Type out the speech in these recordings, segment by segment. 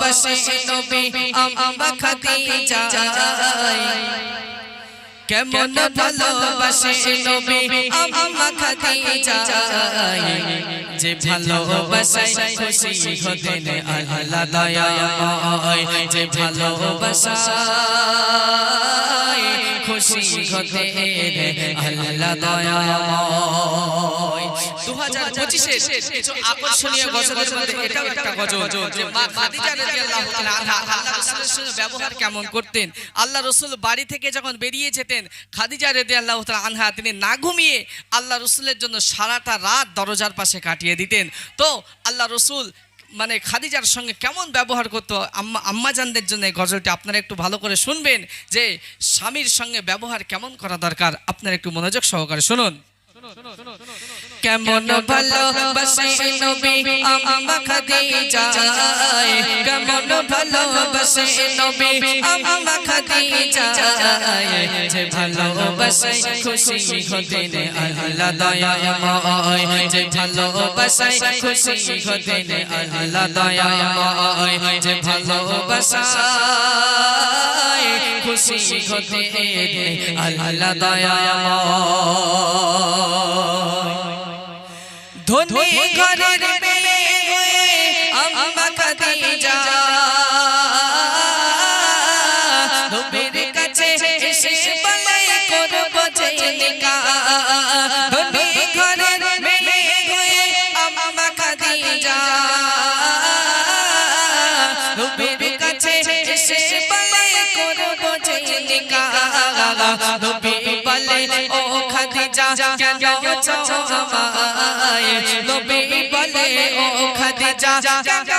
বসে নবী আম্মা খাদিজা কেমন ভালোবাসে যে ভালোবাসায় আল্লাহ যে খুশি দু হাজার আকর্ষণীয় ব্যবহার কেমন করতেন? আল্লাহ রসুল বাড়ি থেকে যখন বেরিয়ে যেতেন খাদিজা রাদিয়াল্লাহু তাআলা আনহা, তিনি না ঘুমিয়ে আল্লাহ রসুলের জন্য সারাটা রাত দরজার পাশে কাটিয়ে দিতেন। তো আল্লাহ রসুল মানে খাদিজার সঙ্গে কেমন ব্যবহার করতো? আম্মা, আম্মাজানদের জন্য এই গজলটি আপনারা একটু ভালো করে শুনবেন যে স্বামীর সঙ্গে ব্যবহার কেমন করা দরকার? আপনারা একটু মনোযোগ সহকারে শুনুন। কেমন ভালোবাসে নবী আম্মা খাদিজা কেমন ভালোবাসে নবী আম্মা খাদিজা যে ভালোবাসে খুশি হতেন আল্লাহ দয়াময়। যে ভালোবাসে খুশি হতেন আল্লাহ দয়াময়। যে ভালোবাসে খুশি হতেন আল্লাহ দয়াময়। ধনী ঘরের নবীর কাছে এসে বলে করব যে নিকাহ নবী বলে ও খাদিজা কেন চমায় নবী বলে ও খাদিজা কেন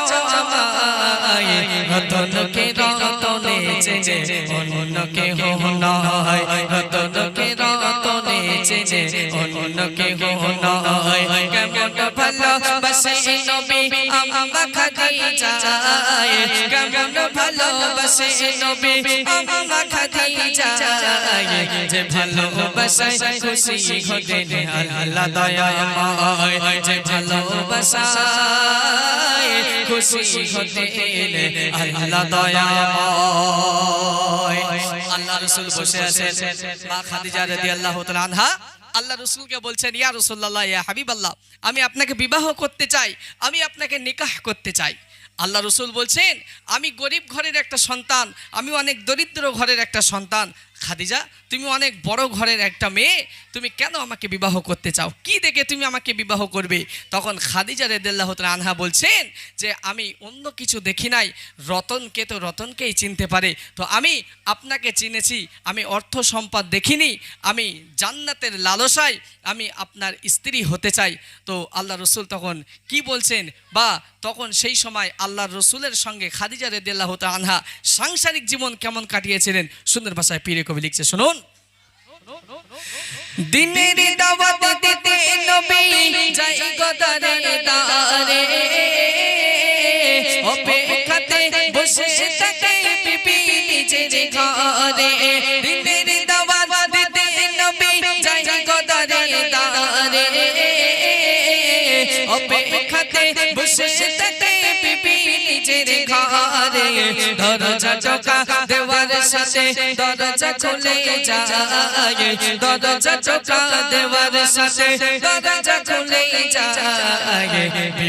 চমায় রতন কে রতনে চেনে অন্য কে হো নয়। রতন কে রতনে চেনে অন্য কে নয় কেমন ভালো বসে নবী আম্মা খাদিজা কেমন ভালো বসে নবী আম্মা খাদিজা যে ভালোবাসায় খুশি হতেন আল্লাহ দয়াময় যে ভালো ভালোবাসায় খুশি হতেন আল্লাহ আল্লাহ রসুলকে বলছেন, ইয়া রসুল্লাহ ইয়া হাবিব আল্লাহ আমি আপনাকে বিবাহ করতে চাই, আমি আপনাকে নিকাহ করতে চাই। আল্লাহ রসুল বলছেন, আমি গরিব ঘরের একটা সন্তান, আমি অনেক দরিদ্র ঘরের একটা সন্তান খাদিজা, তুমি অনেক বড় ঘরের একটা মেয়ে, তুমি কেন আমাকে বিবাহ করতে চাও? কি দেখে তুমি আমাকে বিবাহ করবে? তখন খাদিজা রেদাল্লাহ আনহা বলছেন যে, আমি অন্য কিছু দেখি নাই, রতনকে তো রতনকেই চিনতে পারে। তো আমি আপনাকে চিনেছি, আমি অর্থ সম্পদ দেখিনি, আমি জান্নাতের লালসায়, আমি আপনার স্ত্রী হতে চাই। তো আল্লাহ রসুল তখন কি বলছেন? বা তখন সেই সময় আল্লাহ রসুলের সঙ্গে খাদিজা রেদাল্লাহ আনহা সাংসারিক জীবন কেমন কাটিয়েছিলেন? সুন্দর ভাষায় পীরে কবি লিখছে শুনুন। দিনের বসে ঘরে দরজা চকা দেওয়ার সাথে দরজা খুলে যায়। দরজা চকা দেওয়ার সাথে দরজা খুলে যায়।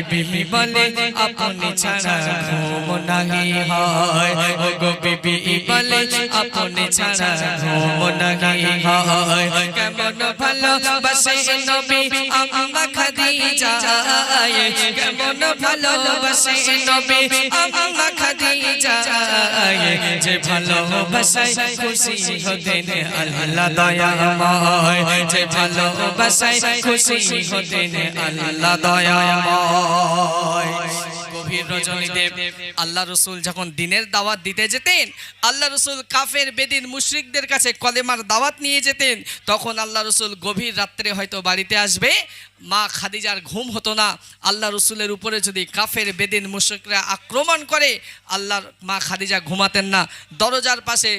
বিবি বলে, আপনি ছাড়া ঘুম নাহি হয়। গো বিবি বলে, আপনি ছাড়া ঘুম নাহি হয়। কেমন ভালো বসে নবী, আম্মা খাদিজা কেমন ভালো নবী? আম্মা খাদিজা, যে ভালোবাসায় খুশি হতেন আল্লাহ দয়াময়। যে ভালোবাসায় খুশি হতেন আল্লাহ দয়াময়। রজনীতে আল্লাহ রসুল যখন দিনের দাওয়াত দিতে যেতেন আল্লাহ রসুল কাফের বেদিন মুশরিকদের কাছে কলেমার দাওয়াত নিয়ে যেতেন তখন আল্লাহ রসুল গভীর রাত্রে হয়তো বাড়িতে আসবে মা খাদিজার ঘুম হতো না আল্লাহ রসুলের উপরে যদি কাফের বেদিন মুশরিকরা আক্রমণ করে আল্লাহর মা খাদিজা ঘুমাতেন না দরজার পাশে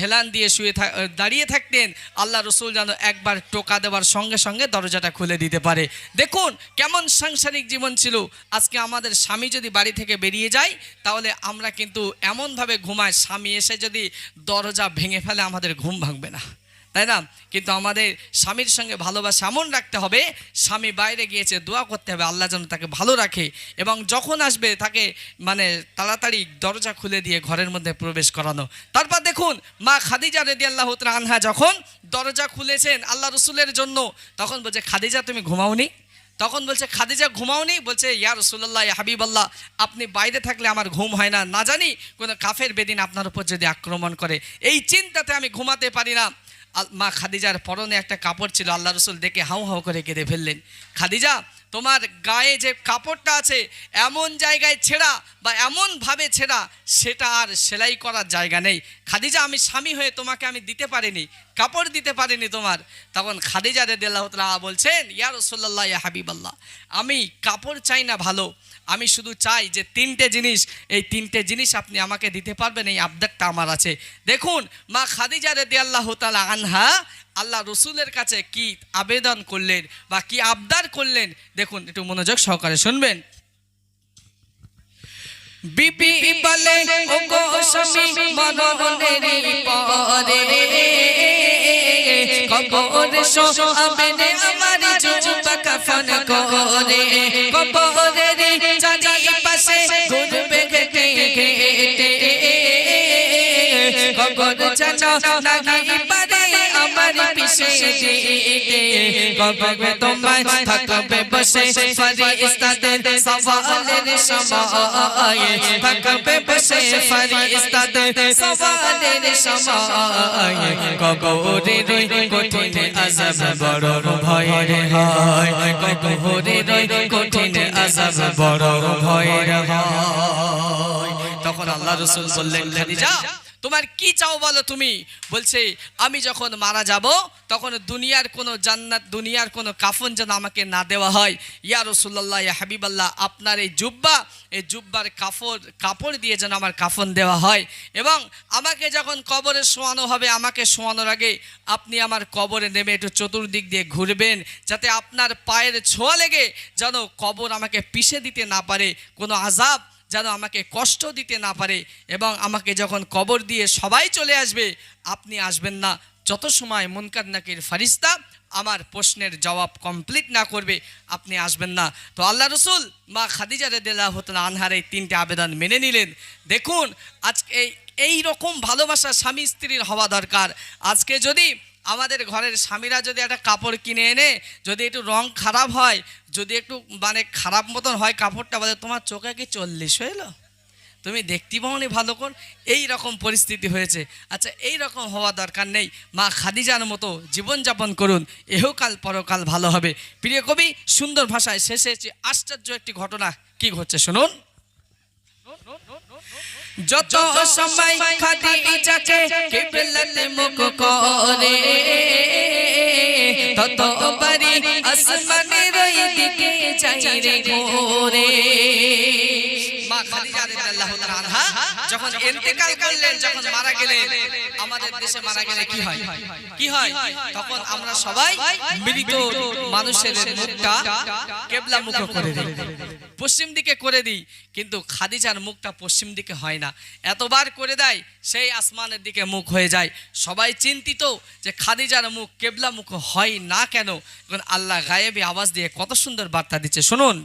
হেলান দিয়ে শুয়ে দাঁড়িয়ে থাকতেন আল্লাহ রসুল যেন একবার টোকা দেওয়ার সঙ্গে সঙ্গে দরজাটা খুলে দিতে পারে। দেখুন কেমন সাংসারিক জীবন ছিল। আজকে আমাদের স্বামী যদি বাড়ি থেকে বেরিয়ে যাই, তাহলে আমরা কিন্তু এমনভাবে ঘুমাই, স্বামী এসে যদি দরজা ভেঙে ফেলে, আমাদের ঘুম ভাঙবে না। তাই না? কিন্তু আমাদের স্বামীর সঙ্গে ভালোবাসা এমন রাখতে হবে, স্বামী বাইরে গিয়েছে, দোয়া করতে হবে, আল্লাহ যেন তাকে ভালো রাখে এবং যখন আসবে তাকে মানে তাড়াতাড়ি দরজা খুলে দিয়ে ঘরের মধ্যে প্রবেশ করানো। তারপর দেখুন, মা খাদিজা রেদি আল্লাহ আনহা যখন দরজা খুলেছেন আল্লাহ রসুলের জন্য, তখন বলছে, খাদিজা, তুমি ঘুমাওনি? তখন বলছে, খাদিজা, ঘুমাওনি? বলছে, ইয়া রসুল্লাহ হাবিব আল্লাহ আপনি বাইরে থাকলে আমার ঘুম হয় না। না জানি, কোনো কাফের বেদিন আপনার উপর যদি আক্রমণ করে। এই চিন্তাতে আমি ঘুমাতে পারি না। মা খাদিজার পরনে একটা কাপড় ছিল, আল্লাহ রসুল দেখে হাউ হাউ করে কেঁদে ফেললেন। খাদিজা, তোমার গায়ে যে কাপড়টা আছে, এমন জায়গায় ছেঁড়া বা এমনভাবে ছেঁড়া, সেটা আর সেলাই করার জায়গা নেই। খাদিজা, আমি স্বামী হয়ে তোমাকে আমি দিতে পারিনি। কাপড় দিতে পারেনি তোমার। তখন খাদিজা রেদিল্লাহ তাআলা বলছেন, ইয়া রসল্লাহ ইয়া হাবিবাল্লাহ, আমি কাপড় চাই না ভালো, আমি শুধু চাই যে তিনটে জিনিস, এই তিনটে জিনিস আপনি আমাকে দিতে পারবেন, এই আবদারটা আমার আছে। দেখুন, মা খাদিজা রেদি আল্লাহ তালা আনহা আল্লাহ রসুলের কাছে কি আবেদন করলেন বা কি আবদার করলেন, দেখুন, একটু মনোযোগ সহকারে শুনবেন। বিপি বলে ও গো স্বামী মরণের পরে কবর সোহাবেনে আমার জুজুবা কাফন করে কবরের চারি পাশে ঘুরবে ঘেটে ঘেটে কবর পারে আমার পিছে দিতে তোমায় থাকবে বসে। ফরিস্তাদের সওয়ালের সময়। থাকবে বসে ফরিস্তাদের সওয়ালের সময়। কবরের কঠিন আযাব বড় ভয়ের হয়। কবরের কঠিন আযাব বড় ভয়ের হয়। তখন আল্লাহ রাসূল বললেন, খাদিজা তোমার কি চাও বলো তুমি? বলছে, আমি যখন মারা যাব, তখন দুনিয়ার কোনো জান্নাত, দুনিয়ার কোনো কাফন যেন আমাকে না দেওয়া হয়। ইয়া রসুল্লাহ ইয়া হাবিবাল্লাহ, আপনার এই জুব্বা, এই জুব্বার কাপড় কাপড় দিয়ে যেন আমার কাফন দেওয়া হয় এবং আমাকে যখন কবরে শোয়ানো হবে, আমাকে শোয়ানোর আগে আপনি আমার কবরে নেমে একটু চতুর্দিক দিয়ে ঘুরবেন, যাতে আপনার পায়ের ছোঁয়া লেগে যেন কবর আমাকে পিষে দিতে না পারে। কোনো আজাব যেন আমাকে কষ্ট দিতে না পারে এবং আমাকে যখন কবর দিয়ে সবাই চলে আসবে, আপনি আসবেন না। যত সময় মুনকার নাকির ফারিস্তা আমার প্রশ্নের জবাব কমপ্লিট না করবে, আপনি আসবেন না। তো আল্লাহ রসুল মা খাদিজা রেদিল্লাহ আনহার এই তিনটে আবেদন মেনে নিলেন। দেখুন, আজকে এই রকম ভালোবাসা স্বামী স্ত্রীর হওয়া দরকার। আজকে যদি আমাদের ঘরের স্বামীরা যদি একটা কাপড় কিনে এনে যদি একটু রং খারাপ হয়, যদি একটু মানে খারাপ মতন হয় কাপড়টা, বলে তোমার চোখে কি চল্লিশ এলো তুমি দেখতে পাওনি ভালো কোন এই রকম পরিস্থিতি হয়েছে। আচ্ছা এই রকম হওয়া দরকার নেই। মা খাদিজার মতো জীবনযাপন করুন। এহকাল পরকাল ভালো হবে। প্রিয় কবি, সুন্দর ভাষায় শেষে আশ্চর্য একটি ঘটনা কি ঘটছে শুনুন। যত সময় খাদিজাকে কিবলাতে মুখ করে তত বাড়ি আসমানের ওই দিকে চাই রে ঘোরে। মা খাদিজা রাদিয়াল্লাহু তাআলা যখন ইন্তেকাল করলেন, যখন মারা গেলেন, আমাদের দেশে মারা গেলে কি হয়? কি হয়? তখন আমরা সবাই মৃত মানুষের মুখটা কেবলা মুখ করে দিই, পশ্চিম দিকে করে দিই, কিন্তু খাদিজার মুখটা পশ্চিম দিকে হয় না। এতবার করে দেয়, সেই আসমানের দিকে মুখ হয়ে যায়। সবাই চিন্তিত যে খাদিজার মুখ কেবলা মুখ হয় না কেন? আল্লাহ গায়েবী আওয়াজ দিয়ে কত সুন্দর বার্তা দিচ্ছে। শুনুন।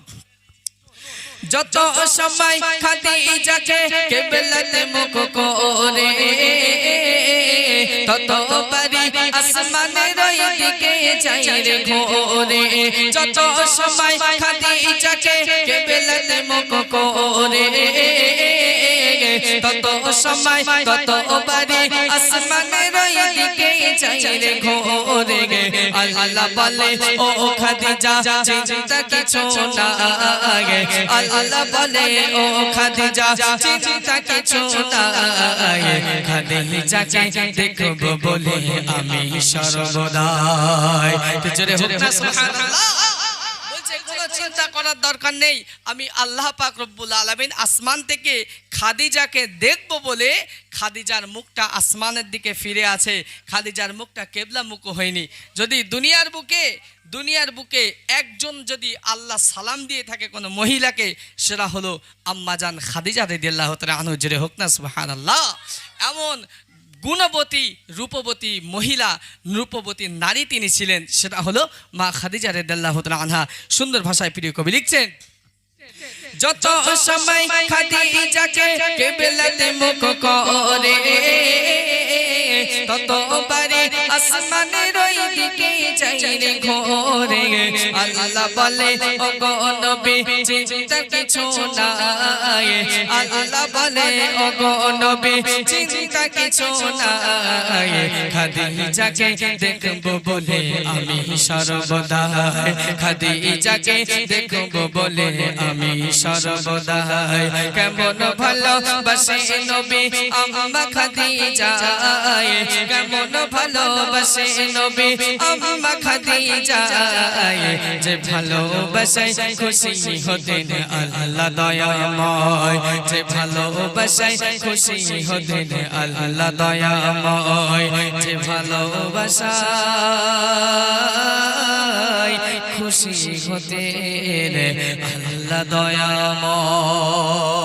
যত সময় খাদিজাকে কেবলতে মুখ করে। তত পারি আসমানের দিকে যাই রে ঘোরে। যত সময় খাদিজাকে কেবলতে মুখ করে। তত সময়, তত বাড়ি আসমানের দিকে যাই রে ঘোরে আল্লাহ বলে, ও খাদিজা, চিন্তা কিছু না আগে। আল্লাহ বলে, ও খাদিজা, চিন্তা কিছু না আগে। খাদিজাকে দেখব বলে আমি সর্বদাই। জোরে হোক সুবহানাল্লাহ। করার দরকার নেই। আমি আল্লাহ পাক রব্বুল আলমিন আসমান থেকে খাদিজাকে দেখব বলে খাদিজার মুখটা আসমানের দিকে ফিরে আছে। খাদিজার মুখটা কেবলা মুখ হয়নি। যদি দুনিয়ার বুকে দুনিয়ার বুকে একজন যদি আল্লাহ সালাম দিয়ে থাকে কোনো মহিলাকে, সেটা হলো আম্মাজান খাদিজা রেদিয়াল্লাহ তালা আনু জেরে হোক না সুবাহান আল্লাহ এমন গুণবতী, রূপবতী মহিলা রূপবতী নারী তিনি ছিলেন। সেটা হলো মা খাদিজা রেদাল্লাহ আনহা। সুন্দর ভাষায় প্রিয় কবি লিখছেন, যত সময় খাদিজাকে মুখ করে, তত আসমানের ওই দিকে যাই ঘোরে। আল্লাহ বলে ও গো নবী, চিন্তা কিছু নাই। আল্লাহ বলে ও গো নবী, চিন্তা কিছু নাই। খাদিজাকে দেখব বলে আমি সর্বদা খাদিজাকে দেখব বলে আমি সর্বদা কেমন ভালো বাসে নবী, আম্মা খাদিজা কেমন ভালো বাসে নবী, আম্মা খাদিজা যে ভালোবাসে খুশি হতেন আল্লাহ দয়াময়। যে ভালোবাসে খুশি হতেন আল্লাহ দয়াময়। যে ভালোবাসা খুশি হতেন আল্লাহ দয়াময়।